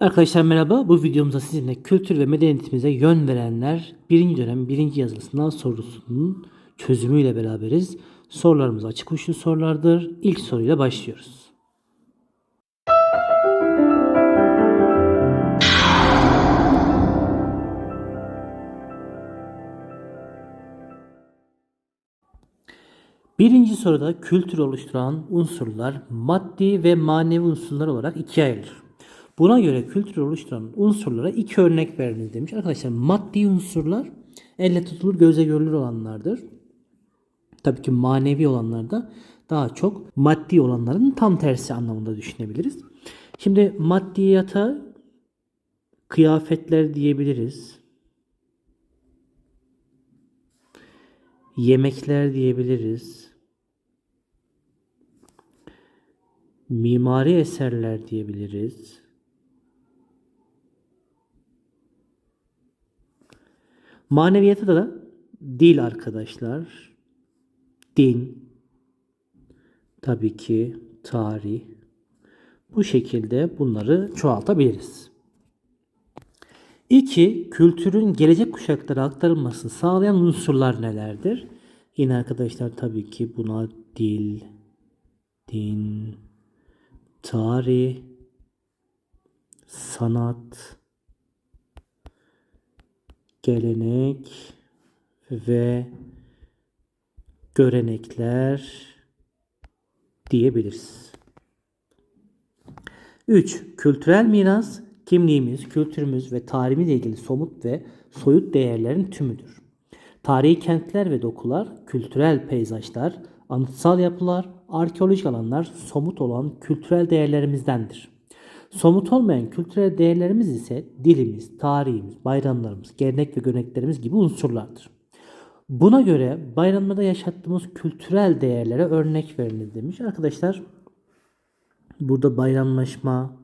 Arkadaşlar merhaba. Bu videomuzda sizinle kültür ve medeniyetimize yön verenler birinci dönem birinci yazılı sorusunun çözümüyle beraberiz. Sorularımız açık uçlu sorulardır. İlk soruyla başlıyoruz. Birinci soruda kültür oluşturan unsurlar maddi ve manevi unsurlar olarak ikiye ayrılır. Buna göre kültür oluşturan unsurlara iki örnek veriniz demiş. Arkadaşlar maddi unsurlar elle tutulur göze görülür olanlardır. Tabii ki manevi olanlar da daha çok maddi olanların tam tersi anlamında düşünebiliriz. Şimdi maddiyata kıyafetler diyebiliriz. Yemekler diyebiliriz. Mimari eserler diyebiliriz. Maneviyata da dil arkadaşlar. Din. Tabii ki tarih. Bu şekilde bunları çoğaltabiliriz. 2. Kültürün gelecek kuşaklara aktarılmasını sağlayan unsurlar nelerdir? Yine arkadaşlar tabii ki buna dil, din, tarih, sanat, gelenek ve görenekler diyebiliriz. 3. Kültürel miras kimliğimiz, kültürümüz ve tarihimizle ilgili somut ve soyut değerlerin tümüdür. Tarihi kentler ve dokular, kültürel peyzajlar, anıtsal yapılar, arkeolojik alanlar somut olan kültürel değerlerimizdendir. Somut olmayan kültürel değerlerimiz ise dilimiz, tarihimiz, bayramlarımız, gelenek ve göreneklerimiz gibi unsurlardır. Buna göre bayramlarda yaşattığımız kültürel değerlere örnek verilir demiş. Arkadaşlar burada bayramlaşma,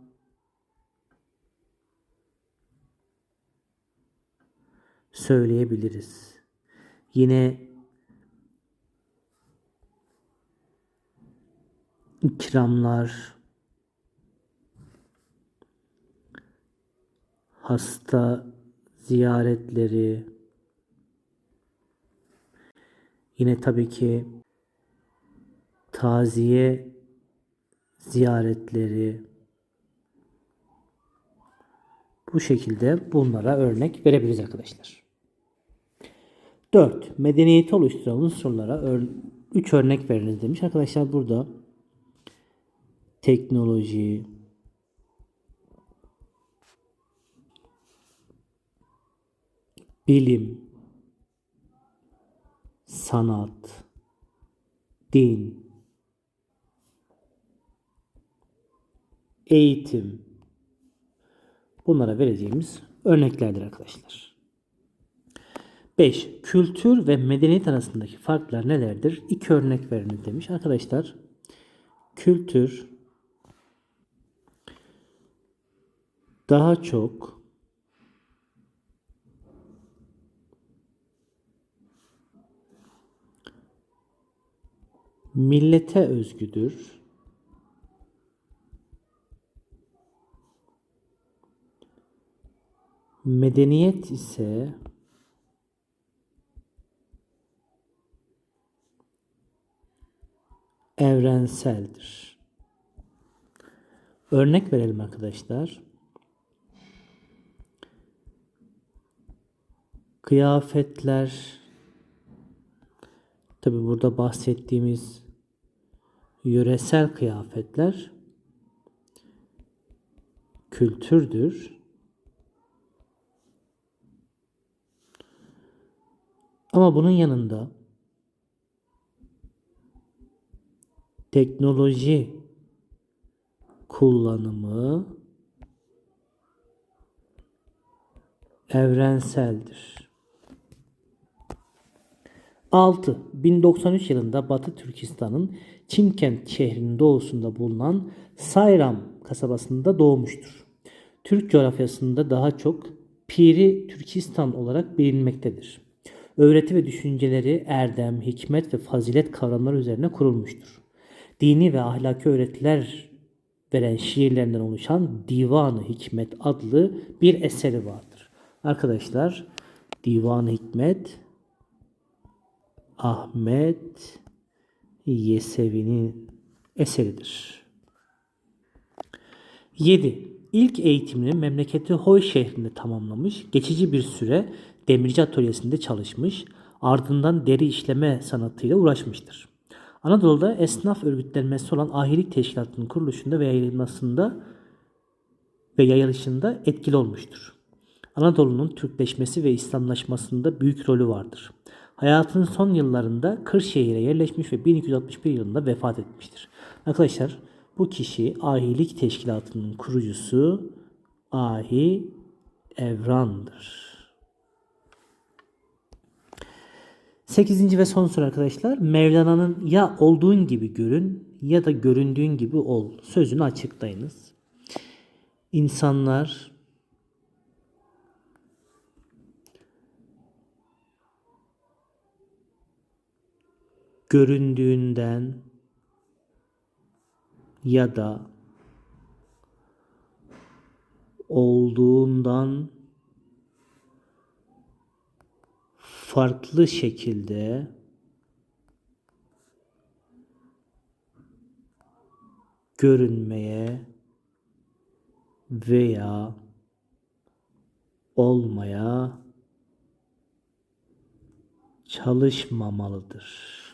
söyleyebiliriz. Yine ikramlar, hasta ziyaretleri, yine tabii ki taziye ziyaretleri, bu şekilde bunlara örnek verebiliriz arkadaşlar. 4. Medeniyeti oluşturan unsurlara 3 örnek veriniz demiş. Arkadaşlar burada teknoloji, bilim, sanat, din, eğitim bunlara vereceğimiz örneklerdir arkadaşlar. 5. Kültür ve medeniyet arasındaki farklar nelerdir? İki örnek veriniz demiş. Arkadaşlar kültür daha çok millete özgüdür. Medeniyet ise evrenseldir. Örnek verelim arkadaşlar. Kıyafetler tabi burada bahsettiğimiz yöresel kıyafetler kültürdür. Ama bunun yanında teknoloji kullanımı evrenseldir. 6. 1093 yılında Batı Türkistan'ın Çimkent şehrinin doğusunda bulunan Sayram kasabasında doğmuştur. Türk coğrafyasında daha çok Piri Türkistan olarak bilinmektedir. Öğreti ve düşünceleri erdem, hikmet ve fazilet kavramları üzerine kurulmuştur. Dini ve ahlaki öğretiler veren şiirlerinden oluşan Divan-ı Hikmet adlı bir eseri vardır. Arkadaşlar Divan-ı Hikmet Ahmet Yesevi'nin eseridir. 7. İlk eğitimini memleketi Hoy şehrinde tamamlamış, geçici bir süre demirci atölyesinde çalışmış, ardından deri işleme sanatıyla uğraşmıştır. Anadolu'da esnaf örgütlenmesi olan ahilik teşkilatının kuruluşunda ve yayılmasında ve yayılışında etkili olmuştur. Anadolu'nun Türkleşmesi ve İslamlaşmasında büyük rolü vardır. Hayatının son yıllarında Kırşehir'e yerleşmiş ve 1261 yılında vefat etmiştir. Arkadaşlar bu kişi Ahilik Teşkilatı'nın kurucusu Ahi Evran'dır. Sekizinci ve son soru arkadaşlar. Mevlana'nın ya olduğun gibi görün ya da göründüğün gibi ol sözünü açıklayınız. İnsanlar göründüğünden ya da olduğundan farklı şekilde görünmeye veya olmaya çalışmamalıdır.